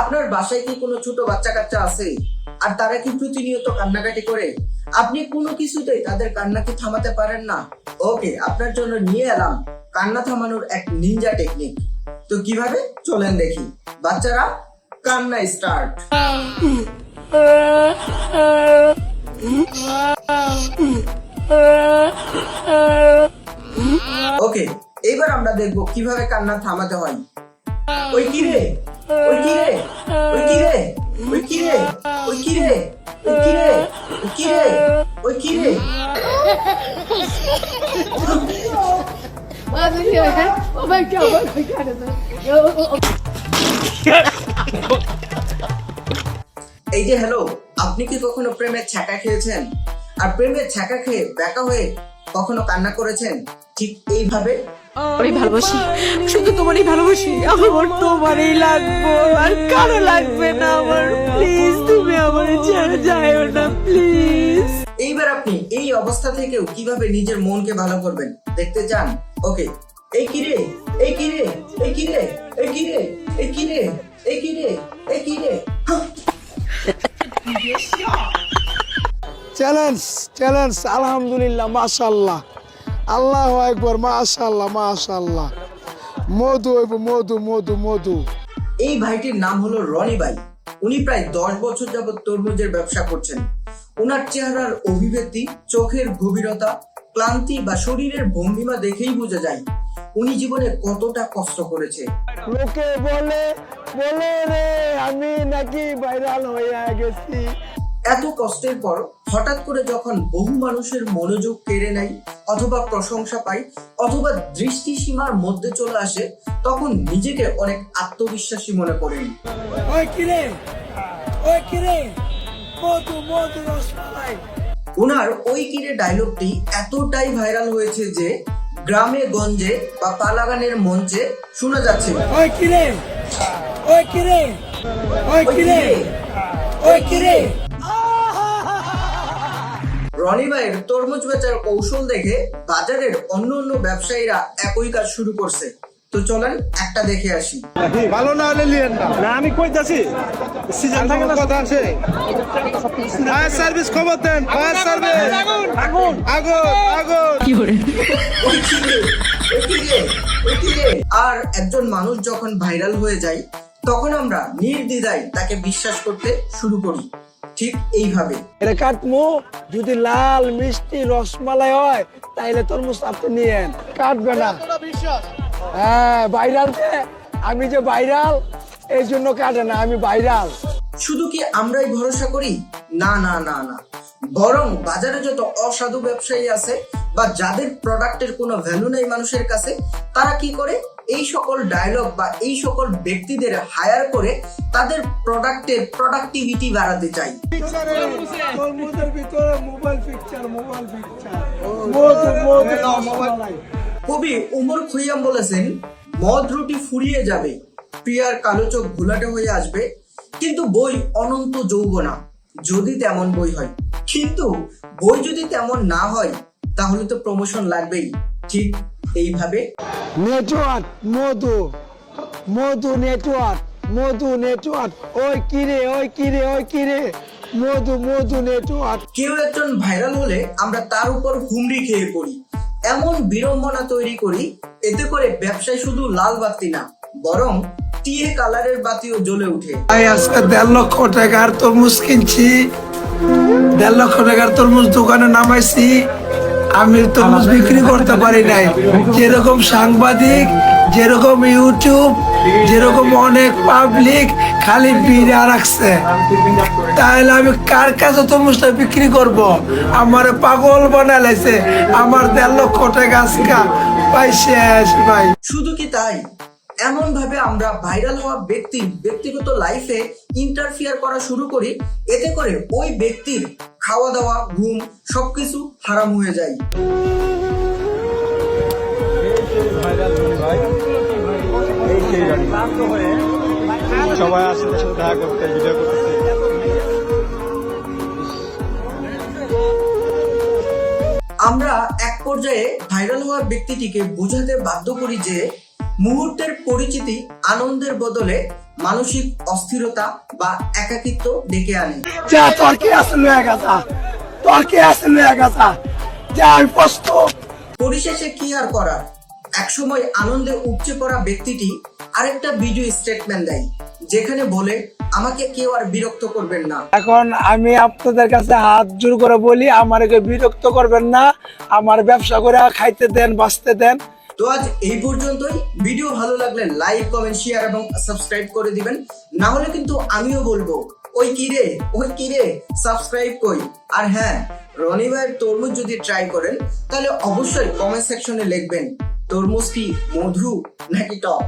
আপনার বাসায় কি কোনো ছোট বাচ্চা কাচ্চা আছে? আর তারা কি প্রতিনিয়ত কান্নাকাটি করে? আপনি কোনো কিছুতেই তাদের কান্নাকে থামাতে পারেন না। ওকে, আপনার জন্য নিয়ে এলাম। কান্না থামানোর এক নিনজা টেকনিক তো কীভাবে? চলেন দেখি। বাচ্চারা, কান্না স্টার্ট ওকে, এবার আমরা দেখব কীভাবে কান্না থামাতে হয়। ওই কি রে? এই যে হ্যালো আপনি কি কখনো প্রেমের ছ্যাঁকা খেয়েছেন? আর প্রেমের ছ্যাঁকা খেয়ে ব্যাকা হয়ে কখনো কান্না করেছেন? ঠিক এইভাবে? তোমারই ভালোবাসি। শুধু তোমারই ভালোবাসি। আমার তোমারই লাগবো আর কারও লাগবে না আমার। প্লিজ তুমি আমার ছেড়ে যাও না প্লিজ এইবার আপনি এই অবস্থা থেকেও কীভাবে নিজের মনকে ভালো করবেন দেখতে চান? ওকে এই কি রে? এই কি রে? এই কি রে? এই কি রে? এই কি রে? এই কি রে? এই কি রে? হাহ! চ্যালেঞ্জ চ্যালেঞ্জ আলহামদুলিল্লাহ মাশাল্লাহ আল্লাহ একবার মাশাল্লাহ মাশাল্লাহ মধু হইব মধু মধু মধু। এই ভাইটির নাম হলো রনি ভাই। উনি প্রায় দশ বছর যাবত তরমুজের ব্যবসা করছেন। উনার চেহারার অভিব্যক্তি চোখের গভীরতা ক্লান্তি বা শরীরের ভঙ্গিমা দেখেই বোঝা যায়। উনি জীবনে কতটা কষ্ট করেছে। লোকে বলে বলে রে আমি নাকি ভাইরাল হয়ে গেছি। এত কষ্টের পর হঠাৎ করে যখন বহু মানুষের মনোযোগ কেড়ে নেয় অথবা প্রশংসা পায় অথবা দৃষ্টিসীমার মধ্যে চলে আসে তখন নিজেকে অনেক আত্মবিশ্বাসী মনে কিরে উনার ওই কিরে ডায়লগটি এতটাই ভাইরাল হয়েছে যে গ্রামে গঞ্জে বা পালাগানের মঞ্চে শোনা যাচ্ছে। ওই কিরে ওই কিরে ওই কিরে ওই কিরে রনি ভাইয়ের তরমুজ বেচার কৌশল দেখে বাজারের অন্য অন্য ব্যবসায়ীরা একই কাজ শুরু করছে। তো চলেন একটা দেখে আসি। ভালো না হলে লিয়েন না। না আমি কইতাছি সিজন থাকে না কথা আছে। ফায়ার সার্ভিস খবর দেন ফায়ার সার্ভিস। আগুন আগুন। আগুন ওই কি রে? ওই কি রে? ওই কি রে? আর একজন মানুষ যখন ভাইরাল হয়ে যায় তখন আমরা নির্দ্বিধায় তাকে বিশ্বাস করতে শুরু করি। ঠিক এইভাবে। কাটমু, যদি লাল মিষ্টি রসমালাই হয়, তাইলে তরমুজ আপনি নিয়েন কাটবে না। হ্যাঁ ভাইরাল আমি যে বাইরাল এই জন্য কাটে না, আমি ভাইরাল। শুধু কি আমরাই ভরসা করি? না না না না। বরং বাজারে যত অসাধু ব্যবসায়ী আছে বা যাদের প্রোডাক্টের কোনো ভ্যালু নেই মানুষের কাছে তারা কি করে? এই সকল ডায়লগ বা এই সকল ব্যক্তিদের হায়ার করে তাদের প্রোডাক্টের প্রোডাক্টিভিটি বাড়াতে রসমালাই কবি উমর খুইয়াম বলেছেন মদ রুটি ফুরিয়ে যাবে প্রিয়ার কালো চোখ ঘোলাটে হয়ে আসবে কিন্তু বই অনন্ত যৌবনা যদি তেমন বই হয়। কিন্তু বই যদি তেমন না হয় তাহলে তো প্রমোশন লাগবেই। ঠিক এইভাবে? Network Madhu Madhu network Madhu network ওই কিরে ওই কিরে ওই কিরে মধু মধু নেটওয়ার্ক কেউ একজন ভাইরাল হলে আমরা তার উপর হুমড়ি খেয়ে পড়ি। এমন বিড়ম্বনা তৈরি করি এতে করে ব্যবসায় শুধু লাল বাতি না বরং টিয়ে কালারের বাতিও জ্বলে উঠে ভাই আজকে দেড় লক্ষ টাকার তরমুজ কিনছি। দেড় লক্ষ টাকার তরমুজ দোকানে নামাইছি। আমি তরমুজ বিক্রি করতে পারি নাই। যেরকম সাংবাদিক যেরকম ইউটিউব যেরকম অনেক পাবলিক খালি বিড়া রাখছে। তাহলে আমি কার কাছে তরমুজটা বিক্রি করব? আমার পাগল বানাই লাইছে আমার দেড় লক্ষ টাকা আজকা ভাই শেষ ভাই। শুধু কি তাই? এমন ভাবে আমরা ভাইরাল হওয়া ব্যক্তির ব্যক্তিগত লাইফে ইন্টারফিয়ার করা শুরু করি এতে করে ওই ব্যক্তির খাওয়া দাওয়া ঘুম সবকিছু হারাম হয়ে যায়। সবাই আসলে দেখা করতে ভিডিও করতে। আমরা এক পর্যায়ে ভাইরাল হওয়া ব্যক্তিটিকে বোঝাতে বাধ্য করি যে মুহূর্তের পরিচিতি আনন্দের বদলে মানসিক অস্থিরতা বা একাকিত্ব ডেকে আনে। যা তোর কে আছে লয়ে গেছা? তোর কে আছে যা পরিশেষে কি আর করার? একসময় আনন্দে উপচে পড়া ব্যক্তিটি আরেকটা ভিডিও স্টেটমেন্ট দেয় যেখানে বলে আমাকে কেউ আর বিরক্ত করবেন না। এখন আমি আপনাদের কাছে হাত জোর করে বলি আমাকে বিরক্ত করবেন না। আমার ব্যবসা করে খাইতে দেন বাঁচতে দেন। তো আজ এই পর্যন্তই। ভিডিও ভালো লাগলে লাইক কমেন্ট শেয়ার এবং সাবস্ক্রাইব করে দিবেন। না হলে কিন্তু আমিও বলব, ওই কিরে ওই কিরে সাবস্ক্রাইব কই? আর হ্যাঁ রনি ভাইয়ের তরমুজ যদি ট্রাই করেন, তাহলে অবশ্যই কমেন্ট সেকশনে লিখবেন, তরমুজ কি মধু নাকি টক?